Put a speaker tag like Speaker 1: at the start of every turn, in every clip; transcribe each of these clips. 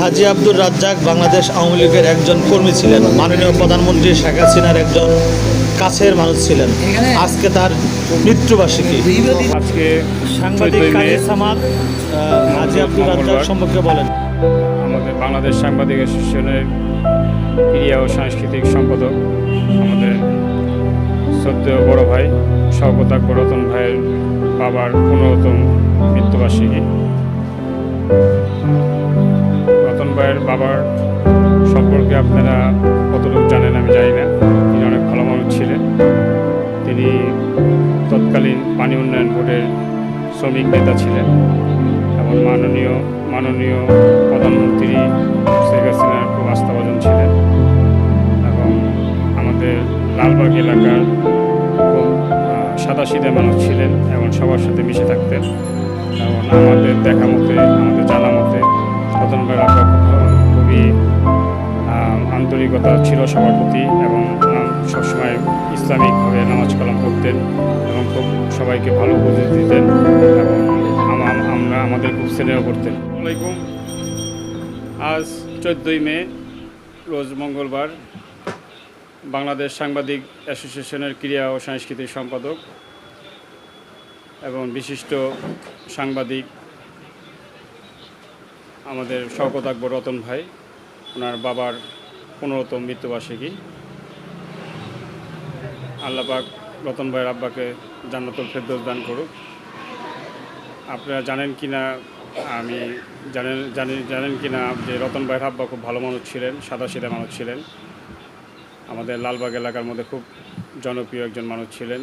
Speaker 1: হাজি আব্দুর রাজ্জাক বাংলাদেশ আওয়ামী লীগের একজন কর্মী ছিলেন। মাননীয় প্রধানমন্ত্রী শেখ হাসিনার একজন কাছের মানুষ ছিলেন। আজকে তার মৃত্যুবার্ষিকী।
Speaker 2: আজকে
Speaker 1: সাংবাদিক
Speaker 2: 14 মে
Speaker 1: কাজী সামাদ হাজি আব্দুর রাজ্জাক সম্পর্কে বলেন।
Speaker 2: আমাদের বাংলাদেশ সাংবাদিক অ্যাসোসিয়েশনের ক্রিয়া ও সাংস্কৃতিক সম্পাদক আমাদের শ্রদ্ধেয় বড় ভাই শওকত আকবর রতন ভাইয়ের বাবার পনেরোতম মৃত্যুবার্ষিকী। ভাইয়ের বাবার সম্পর্কে আপনারা কতটুকু জানেন আমি জানি না। তিনি অনেক ভালো মানুষ ছিলেন। তিনি তৎকালীন পানি উন্নয়ন বোর্ডের শ্রমিক নেতা ছিলেন এবং মাননীয় মাননীয় প্রধানমন্ত্রী শেখ হাসিনার খুব আস্থাভাজন ছিলেন এবং আমাদের লালবাগ এলাকার খুব সাদা সিধে মানুষ ছিলেন এবং সবার সাথে মিশে থাকতেন এবং আমাদের দেখা মতে, আমাদের জানা আন্তরিকতা ছিল সবার প্রতি এবং সবসময় ইসলামিকভাবে নামাজ কালাম করতেন এবং খুব সবাইকে ভালো উপদেশ দিতেন এবং আমরা আমাদের খুব স্নেহ করতেন। আসসালামাইকুম আজ চোদ্দোই মে, রোজ মঙ্গলবার, বাংলাদেশ সাংবাদিক অ্যাসোসিয়েশনের ক্রীড়া ও সাংস্কৃতিক সম্পাদক এবং বিশিষ্ট সাংবাদিক আমাদের শওকত আকবর রতন ভাই, ওনার বাবার পনেরোতম মৃত্যুবার্ষিকী। আল্লাপাক রতন ভাইয়ের আব্বাকে জান্নাতুল ফেরদৌস দান করুক। আপনারা জানেন কি না আমি জানেন, জানি, জানেন কি না যে রতন ভাইয়ের আব্বা খুব ভালো মানুষ ছিলেন সাদা সিধা মানুষ ছিলেন। আমাদের লালবাগ এলাকার মধ্যে খুব জনপ্রিয় একজন মানুষ ছিলেন।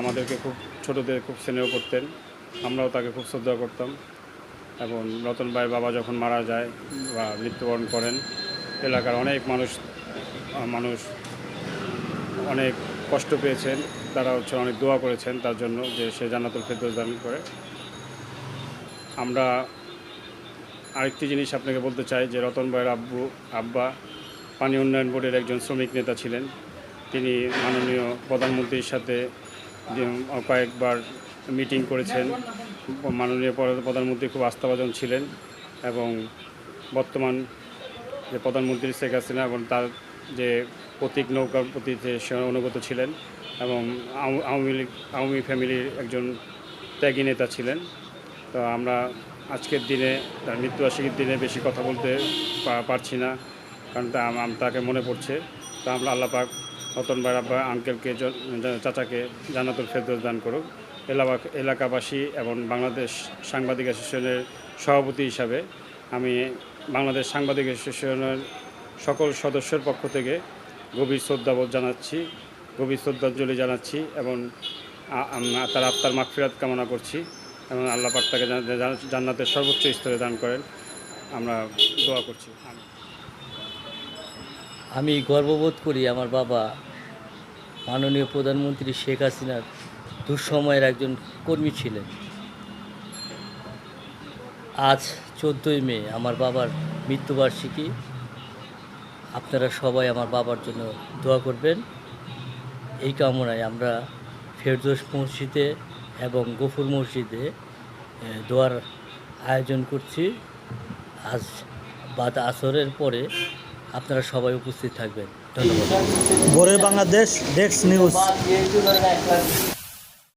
Speaker 2: আমাদেরকে খুব, ছোটদের খুব স্নেহ করতেন। আমরাও তাকে খুব শ্রদ্ধা করতাম। এবং রতন ভাইয়ের বাবা যখন মারা যায় বা মৃত্যুবরণ করেন এলাকার অনেক মানুষ মানুষ অনেক কষ্ট পেয়েছেন। তারা হচ্ছে অনেক দোয়া করেছেন তার জন্য যে সে জান্নাতুল ফেরদৌস দান করে। আমরা আরেকটি জিনিস আপনাকে বলতে চাই যে রতন ভাইয়ের আব্বু, আব্বা পানি উন্নয়ন বোর্ডের একজন শ্রমিক নেতা ছিলেন। তিনি মাননীয় প্রধানমন্ত্রীর সাথে কয়েকবার মিটিং করেছেন। মাননীয় প্র- প্রধানমন্ত্রী খুব আস্থাভাজন ছিলেন এবং বর্তমান যে প্রধানমন্ত্রী শেখ হাসিনা এবং তার যে প্রতীক নৌকার প্রতি যে অনুগত ছিলেন এবং আওয়ামী লীগ আওয়ামী ফ্যামিলির একজন ত্যাগী নেতা ছিলেন। তো আমরা আজকের দিনে, তার মৃত্যুবার্ষিকীর দিনে বেশি কথা বলতে পারছি না, কারণ তা তাকে মনে পড়ছে। তো আমরা আল্লাহ পাক রতন ভাই, আব্বা, আঙ্কেলকে চাচাকে জান্নাতুল ফেরদৌস দান করুক। এলাকা এলাকাবাসী এবং বাংলাদেশ সাংবাদিক অ্যাসোসিয়েশনের সভাপতি হিসাবে আমি বাংলাদেশ সাংবাদিক অ্যাসোসিয়েশনের সকল সদস্যের পক্ষ থেকে গভীর শ্রদ্ধাবোধ জানাচ্ছি, গভীর শ্রদ্ধাঞ্জলি জানাচ্ছি এবং তার আত্মার মাগফিরাত কামনা করছি এবং আল্লাহ পাক তাকে জান- জান- জান্নাতের সর্বোচ্চ স্তরে দান করেন আমরা দোয়া করছি।
Speaker 3: আমি গর্ববোধ করি আমার বাবা, মাননীয় প্রধানমন্ত্রী শেখ হাসিনার দুঃসময়ের একজন কর্মী ছিলেন আজ চোদ্দোই মে, আমার বাবার মৃত্যুবার্ষিকী। আপনারা সবাই আমার বাবার জন্য দোয়া করবেন। এই কামনায় আমরা ফেরদোস মসজিদে এবং গফুর মসজিদে দোয়ার আয়োজন করছি। আজ বাদ আসরের পরে আপনারা সবাই উপস্থিত থাকবেন। ধন্যবাদ।
Speaker 1: ভোরের বাংলাদেশ ডেস্ক নিউজ